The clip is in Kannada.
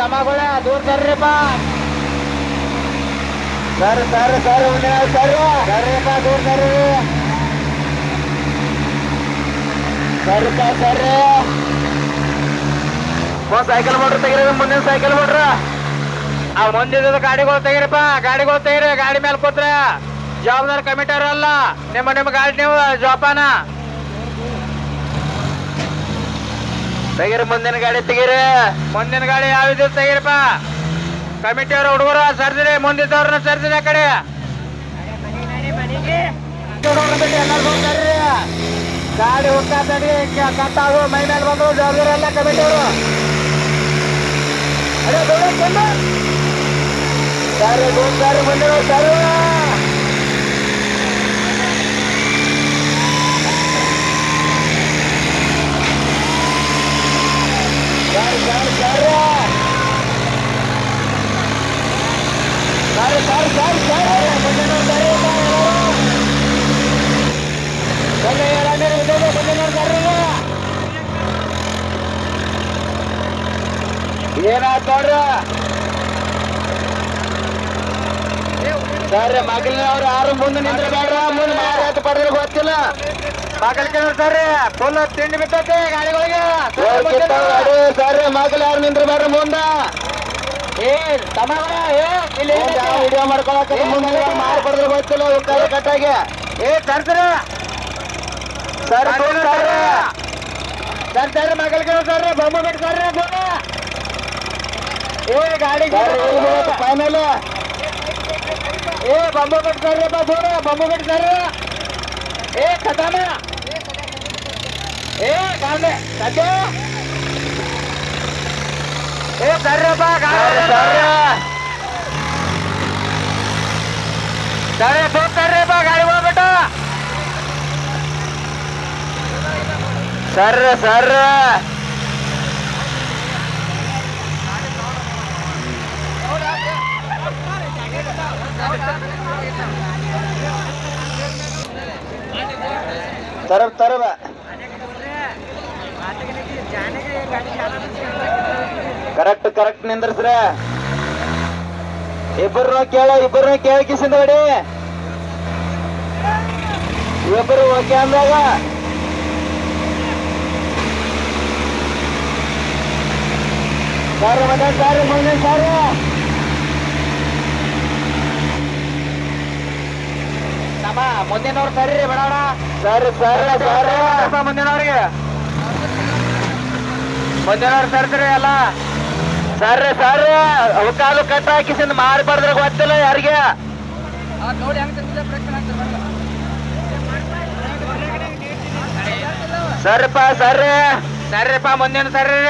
ತಮ್ಮಗಳ ದೂರ ಸರ್ರಿಪ್ಪ ಸರ್ ಸರ್ ಸರ್ ಸರ್ ಸರ್ರಿಪ್ಪ ದೂರ ಸರ್ರಿ ಸರ್ರಿಪ್ಪ ಸರ್ರಿ ಒಂದ್ ಸೈಕಲ್ ಮೋಟ್ರ್ ತೆಗಿರಿ, ಮುಂದಿನ ಸೈಕಲ್ ಮೋಟ್ರ. ಆ ಮುಂದಿನ ಗಾಡಿಗಳು ತೆಗಿರಪ್ಪ ಗಾಡಿಗಳು ತೆಗಿರಿ, ಗಾಡಿ ಮೇಲೆ ಕೂತ್ರ. ಜವಾಬ್ದಾರಿ ಕಮಿಟರ್ ಅಲ್ಲ ನಿಮ್ಮ ನಿಮ್ಮ ಗಾಡಿ ನೀವು, ಜೋಪಾನ. ತೆಗಿರಿ ಮುಂದಿನ ಗಾಡಿ ತೆಗೀರಿ. ಮುಂದಿನ ಗಾಡಿ ಯಾವ್ದು ತೆಗೀರಪ್ಪ ಕಮಿಟಿ ಅವ್ರ ಹುಡುಗರ ಸರ್ದಿರಿ ಮುಂದಿದ್ದವ್ರನ್ನ ಸರ್ದಿರಿ ಆ ಕಡೆ. ಗಾಡಿ ಹುಟ್ಟಾಡಿ ಕಟ್ಟಾಗು ಮೈ ಮೇಲೆ ಬಂದು ಜವಾಬ್ದಾರಿ ಎಲ್ಲ ಕಮಿಟಿಯವರು ಅದೇ ಸರಿ ಗುಡ್ ಸರಿ ಸರಿ ಸರಿ ಸರಿ ಸರಿ ಸರಿ ಸರಿ ಮುಂದೆ ನೋಡಿ ಸರಿ ಬನ್ನಿ ಎರಡನೇ ಮುಂದೆ ಮುಂದೆ ನೋಡಿ ಸರಿ ಏನಾಯ್ತು ನೋಡ್ರಿ ಸರ್ ಅವ್ರು ಯಾರು ಮುಂದೆ ನಿಂದ್ರೆ ಮುಂದೆ ಮಾರಾಟ ಪಡೆದ್ರೆ ಗೊತ್ತಿಲ್ಲ. ಮಗಲ್ಕೆ ಸರ್ ಫುಲ್ ತಿಂಡಿ ಬಿಟ್ಟೈತೆ ಗಾಡಿಗಳಿಗೆ. ಸರ್ ಮಗಲ್ ಯಾರು ನಿಂದ್ರೆ ಮುಂದ? ಏ ತಮ್ಮ ಏ ಇಲ್ಲಿ ವಿಡಿಯೋ ಮಾಡ್ಕೊಳಕ ಮುಂದೆ ಮಾರು ಪಡೆದ್ರೆ ಗೊತ್ತಿಲ್ಲ ಕೈ ಕಟ್ಟಾಗಿ. ಏ ಸರ್ ಸರ್ ಸರ್ ಸರ್ ಸರ್ ಸರ್ ಬೊಮ್ಮ ಬಿಟ್ಟು ಸರ್ ಏ ಗಾಡಿ ಫೈನಲ್ ಏ ಬಂಬು ಬಿಡ್ತಾರೆ ದೂರ ಬಂಬು ಬಿಡ್ತಾರೆ ಏ ಖತಮ ಏ ಗಾಂಡೆ ಸದ್ಯ ಏ ಸರ್ರಪ್ಪ ಗಾಡಿ ಸರಿ ಹೋಗ್ತಾರ್ರಿಪ್ಪ ಗಾಡಿ ಹೋಗ್ಬಿಟ್ಟು ಸರ್ ಸರ್ ತರವ ತರವ ಕರೆಕ್ಟ್ ಕರೆಕ್ಟ್ ನಿಂದ್ರಸ್ರ. ಇಬ್ಬರು ಕೇಳ ಇಬ್ಬರು ಕೇಳ ಕಿಸಿಂದ ಇಬ್ಬರು ಓಕೆ ಅಂದಾಗ. ಸಾರು ಮತ್ತೆ ಸಾರು ಮನೆ, ಸಾರು. ನಮ್ಮ ಮುಂದಿನವ್ರು ಸರಿ ರೀ ಬೇಡ ಸರಿ ಸರಿ ಸರಿ ಮುಂದಿನವ್ರಿಗೆ. ಮುಂದಿನವ್ರು ಸರ್ದ್ರಿ ಎಲ್ಲ. ಸರ್ರಿ ಸರ್ರಿ ಅವು ಕಾಲು ಕಟ್ಟ ಹಾಕಿಸಿಂದ ಮಾರಿ ಬಡದ್ರೆ ಗೊತ್ತಿಲ್ಲ ಯಾರಿಗೆ. ಸರಿಪ್ಪ ಸರ್ರಿ ಸರಿಪ್ಪ ಮುಂದಿನ ಸರ್ರಿ